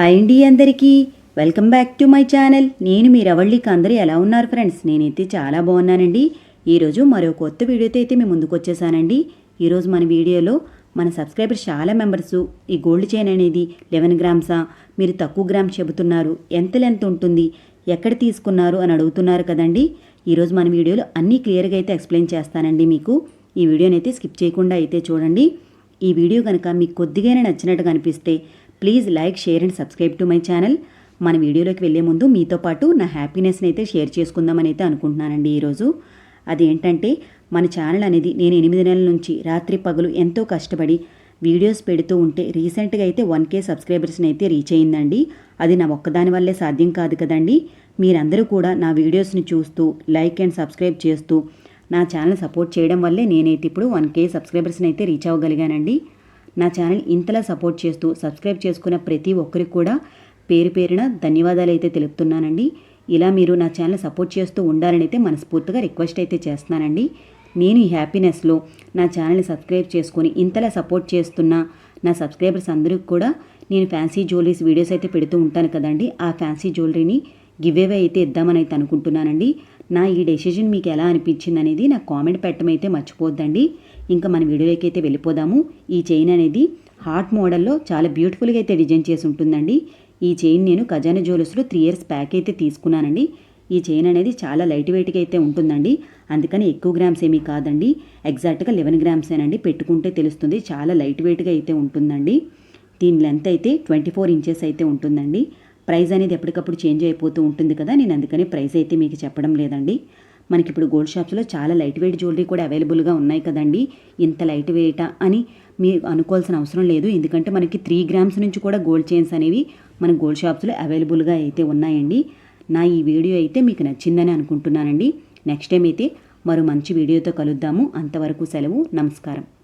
Hi అండి అందరికీ. Welcome back to my channel. నేను మీ రవళ్ళికి. అందరూ ఎలా ఉన్నారు ఫ్రెండ్స్? నేనైతే చాలా బాగున్నానండి. ఈరోజు మరో కొత్త వీడియోతో అయితే మేము ముందుకు వచ్చేసానండి. ఈరోజు మన వీడియోలో మన సబ్స్క్రైబర్స్ చాలా మెంబర్స్ ఈ గోల్డ్ చైన్ అనేది లెవెన్ గ్రామ్సా? మీరు తక్కువ గ్రామ్స్ చెబుతున్నారు. ఎంత లెంత్ ఉంటుంది? ఎక్కడ తీసుకున్నారు? అని అడుగుతున్నారు కదండి. ఈరోజు మన వీడియోలో అన్నీ క్లియర్గా అయితే ఎక్స్ప్లెయిన్ చేస్తానండి మీకు. ఈ వీడియోని అయితే స్కిప్ చేయకుండా అయితే చూడండి. ఈ వీడియో కనుక మీకు కొద్దిగానే నచ్చినట్టు కనిపిస్తే please like share and subscribe to my channel. మన వీడియోలోకి వెళ్ళే ముందు మీతో పాటు నా హ్యాపీనెస్ని అయితే షేర్ చేసుకుందామని అయితే అనుకుంటున్నానండి ఈరోజు. అదేంటంటే మన ఛానల్ అనేది నేను ఎనిమిది నెలల నుంచి రాత్రి పగలు ఎంతో కష్టపడి వీడియోస్ పెడుతూ ఉంటే రీసెంట్గా అయితే వన్ కే సబ్స్క్రైబర్స్ని అయితే రీచ్ అయిందండి. అది నా ఒక్కదాని వల్లే సాధ్యం కాదు కదండి. మీరందరూ కూడా నా వీడియోస్ని చూస్తూ లైక్ అండ్ సబ్స్క్రైబ్ చేస్తూ నా ఛానల్ సపోర్ట్ చేయడం వల్లే నేనైతే ఇప్పుడు వన్ కే సబ్స్క్రైబర్స్ని అయితే రీచ్ అవ్వగలిగానండి. నా ఛానల్ ఇంతలా సపోర్ట్ చేస్తూ సబ్స్క్రైబ్ చేసుకున్న ప్రతి ఒక్కరికి కూడా పేరు పేరున ధన్యవాదాలు అయితే తెలుపుతున్నానండి. ఇలా మీరు నా ఛానల్ సపోర్ట్ చేస్తూ ఉండాలని అయితే మనస్ఫూర్తిగా రిక్వెస్ట్ అయితే చేస్తున్నానండి. నేను ఈ హ్యాపీనెస్లో నా ఛానల్ని సబ్స్క్రైబ్ చేసుకొని ఇంతలా సపోర్ట్ చేస్తున్న నా సబ్స్క్రైబర్స్ అందరికీ కూడా నేను ఫ్యాన్సీ జ్యువెలరీస్ వీడియోస్ అయితే పెడుతూ ఉంటాను కదండి. ఆ ఫ్యాన్సీ జ్యువెలరీని గివ్ అవే అయితే ఇద్దామని అయితే అనుకుంటున్నానండి. నా ఈ డెసిషన్ మీకు ఎలా అనిపించింది అనేది నాకు కామెంట్ పెట్టడం అయితే మర్చిపోద్దండి. ఇంకా మన వీడియోలోకి అయితే వెళ్ళిపోదాము. ఈ చైన్ అనేది హార్ట్ మోడల్లో చాలా బ్యూటిఫుల్గా అయితే డిజైన్ చేసి ఉంటుందండి. ఈ చైన్ నేను ఖజానా జ్యువెలర్స్లో త్రీ ఇయర్స్ ప్యాక్ అయితే తీసుకున్నానండి. ఈ చైన్ అనేది చాలా లైట్ వెయిట్గా అయితే ఉంటుందండి. అందుకని ఎక్కువ గ్రామ్స్ ఏమీ కాదండి. ఎగ్జాక్ట్గా లెవెన్ గ్రామ్సేనండి పెట్టుకుంటే తెలుస్తుంది. చాలా లైట్ వెయిట్గా అయితే ఉంటుందండి. దీని లెంత్ అయితే ట్వంటీ ఫోర్ ఇంచెస్ అయితే ఉంటుందండి. ప్రైస్ అనేది ఎప్పటికప్పుడు చేంజ్ అయిపోతూ ఉంటుంది కదా. నేను అందుకని ప్రైస్ అయితే మీకు చెప్పడం లేదండి. మనకి ఇప్పుడు గోల్డ్ షాప్స్లో చాలా లైట్ వెయిట్ జ్యువెలరీ కూడా అవైలబుల్గా ఉన్నాయి కదండి. ఇంత లైట్ వెయిటా అని మీరు అనుకోవాల్సిన అవసరం లేదు. ఎందుకంటే మనకి త్రీ గ్రామ్స్ నుంచి కూడా గోల్డ్ చైన్స్ అనేవి మన గోల్డ్ షాప్స్లో అవైలబుల్గా అయితే ఉన్నాయండి. నా ఈ వీడియో అయితే మీకు నచ్చిందని అనుకుంటున్నానండి. నెక్స్ట్ టైం అయితే మరో మంచి వీడియోతో కలుద్దాము. అంతవరకు సెలవు. నమస్కారం.